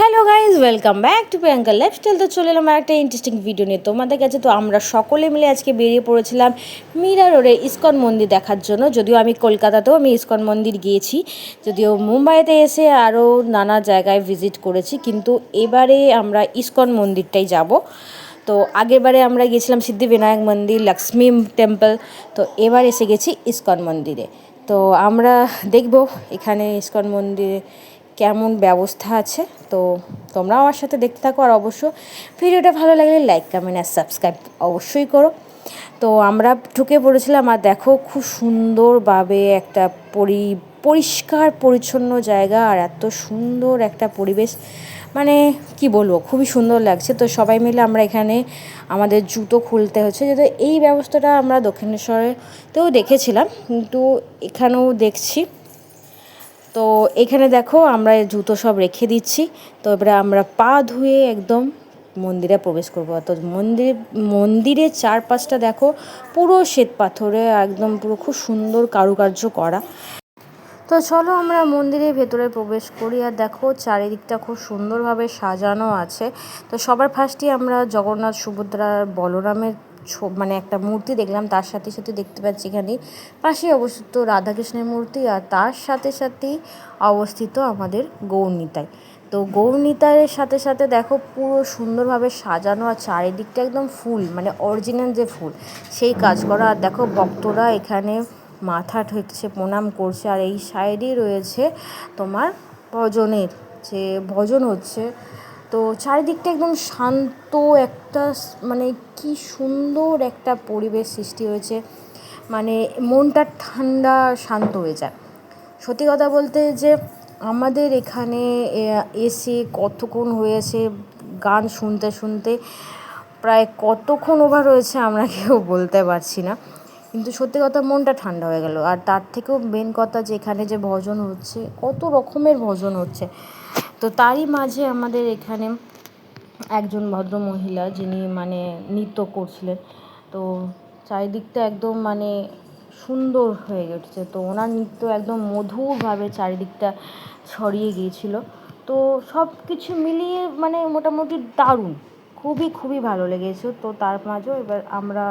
Hello guys welcome back to Priyanka lifestyle তো চলে এলাম একটা ইন্টারেস্টিং ভিডিও নিয়ে। তোমাদের কাছে তো আমরা সকলে মিলে আজকে বেরিয়ে পড়েছিলাম মীরা রোডে ইস্কন মন্দির দেখার জন্য। যদিও আমি কলকাতাতেও আমি ইস্কন মন্দির গিয়েছি, যদিও মুম্বাইতে এসে আরও নানা জায়গায় ভিজিট করেছি, কিন্তু এবারে আমরা ইস্কন মন্দিরটাই যাব। তো আগেরবারে আমরা গিয়েছিলাম সিদ্ধিবিনায়ক মন্দির, লক্ষ্মী টেম্পল তো এবার এসে গেছি ইস্কন মন্দিরে। তো আমরা দেখব এখানে ইস্কন মন্দিরে কেমন ব্যবস্থা আছে, তো তোমরাও আমার সাথে দেখতে থাকো। আর অবশ্য ভিডিওটা ভালো লাগলে লাইক, কমেন্ট আর সাবস্ক্রাইব অবশ্যই করো। তো আমরা ঢুকে পড়েছিলাম আর দেখো খুব সুন্দরভাবে একটা পরি, পরিষ্কার, পরিচ্ছন্ন জায়গা আর এত সুন্দর একটা পরিবেশ। মানে কি বলব, খুবই সুন্দর লাগছে। তো সবাই মিলে আমরা এখানে আমাদের জুতো খুলতে হচ্ছে। যেহেতু এই ব্যবস্থাটা আমরা দক্ষিণেশ্বরেতেও দেখেছিলাম, কিন্তু এখানেও দেখছি। তো এখানে দেখো আমরা জুতো সব রেখে দিচ্ছি। তো এবারে আমরা পা ধুয়ে একদম মন্দিরে প্রবেশ করব। তো মন্দির মন্দিরের চারপাশটা দেখো পুরো শ্বেত পাথরে, একদম পুরো খুব সুন্দর কারুকার্য করা। তো চলো আমরা মন্দিরের ভেতরে প্রবেশ করি আর দেখো চারিদিকটা খুব সুন্দরভাবে সাজানো আছে। তো সবার ফার্স্টই আমরা জগন্নাথ সুভদ্রার বলরামের মানে একটা মূর্তি দেখলাম, তার সাথে সাথে দেখতে পাচ্ছি এখানে পাশে অবস্থিত রাধাকৃষ্ণের মূর্তি আর তার সাথে সাথেই অবস্থিত আমাদের গৌরনীতাই। তো গৌরনীতায়ের সাথে সাথে দেখো পুরো সুন্দরভাবে সাজানো আর চারিদিকটা একদম ফুল মানে অরিজিনাল যে ফুল, সেই কাজ করা। আর দেখো ভক্তরা এখানে মাথা ঠেকছে, প্রণাম করছে আর এই সাইডেই রয়েছে তোমার ভজনের, যে ভজন হচ্ছে তো চারিদিকটা একদম শান্ত একটা মানে কি সুন্দর একটা পরিবেশ সৃষ্টি হয়েছে। মানে মনটা ঠান্ডা, শান্ত হয়ে যায়। সত্যি কথা বলতে যে আমাদের এখানে এসে কতক্ষণ হয়েছে গান শুনতে শুনতে প্রায় কতক্ষণ ওভার হয়েছে আমরা কেউ বলতে পারছি না। কিন্তু সত্যি কথা মনটা ঠান্ডা হয়ে গেল। আর তার থেকেও মেন কথা যে এখানে যে ভজন হচ্ছে, কত রকমের ভজন হচ্ছে। তো তারই মাঝে আমাদের এখানে একজন ভদ্র মহিলা যিনি মানে নৃত্য করছিলেন। তো চারিদিকটা একদম মানে সুন্দর হয়ে উঠছে। তো ওনার নৃত্য একদম মধুরভাবে চারিদিকটা ছড়িয়ে গিয়েছিল। তো সব কিছু মিলিয়ে মানে মোটামুটি দারুণ। খুবই খুবই ভালো লেগেছে। তো তার মাঝেও এবার আমরা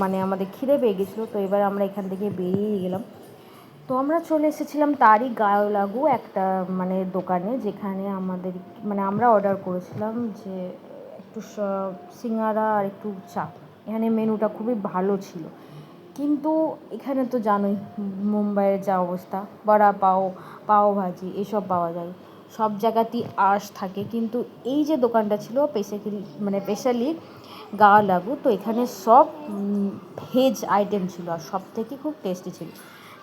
মানে আমাদের খিদে পেয়ে গেছিল তো এবার আমরা এখান থেকে বেরিয়ে গেলাম। তো আমরা চলে এসেছিলাম তারই গায়ে লাগু একটা মানে দোকানে যেখানে আমাদের মানে আমরা অর্ডার করেছিলাম যে একটু সিঙ্গারা আর একটু চা। এখানে মেনুটা খুবই ভালো ছিল। কিন্তু এখানে তো জানোই, মুম্বাইয়ের যা অবস্থা, বড়া পাও পাও ভাজি, এসব পাওয়া যায়। সব জায়গাতেই আঁশ থাকে। কিন্তু এই যে দোকানটা ছিল বেসিক্যালি মানে স্পেশালি গা লাগু, তো এখানে সব ভেজ আইটেম ছিল আর সব থেকে খুব টেস্টি ছিল।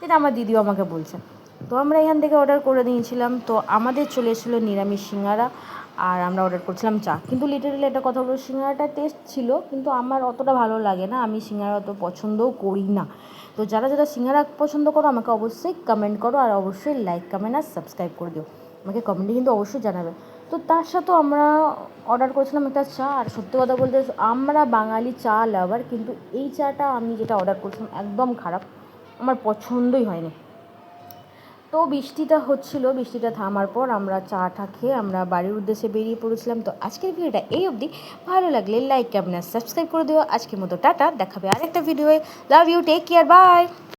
যেটা আমার দিদিও আমাকে বলছে। তো আমরা এখান থেকে অর্ডার করে দিয়েছিলাম তো আমাদের চলে এসেছিল নিরামিষ সিঙ্গারা আর আমরা অর্ডার করছিলাম চা। কিন্তু লিটারেলি একটা কথা বলব, সিঙ্গারাটা টেস্ট ছিল, কিন্তু আমার অতটা ভালো লাগে না। আমি সিঙ্গারা অত পছন্দও করি না। তো যারা যারা সিঙ্গারা পছন্দ করো, আমাকে অবশ্যই কমেন্ট করো আর অবশ্যই লাইক কমেন্ট আর সাবস্ক্রাইব করে দিও। আমাকে কমেন্টে কিন্তু অবশ্যই জানাবে। তো তার সাথেও আমরা অর্ডার করেছিলাম একটা চা। আর সত্যি কথা বলতে আমরা বাঙালি চা লাভার কিন্তু এই চাটা আমি যেটা অর্ডার করেছিলাম একদম খারাপ। আমার পছন্দই হয়নি। তো বৃষ্টিটা হচ্ছিল, বৃষ্টিটা থামার পর আমরা চা টা খেয়ে আমরা বাড়ির উদ্দেশ্যে বেরিয়ে পড়েছিলাম। তো আজকের ভিডিওটা এই অবধি। ভালো লাগলে লাইক ক্যামেরা সাবস্ক্রাইব করে দিও। আজকের মতো টাটা, দেখাবে আরেকটা video love you take care bye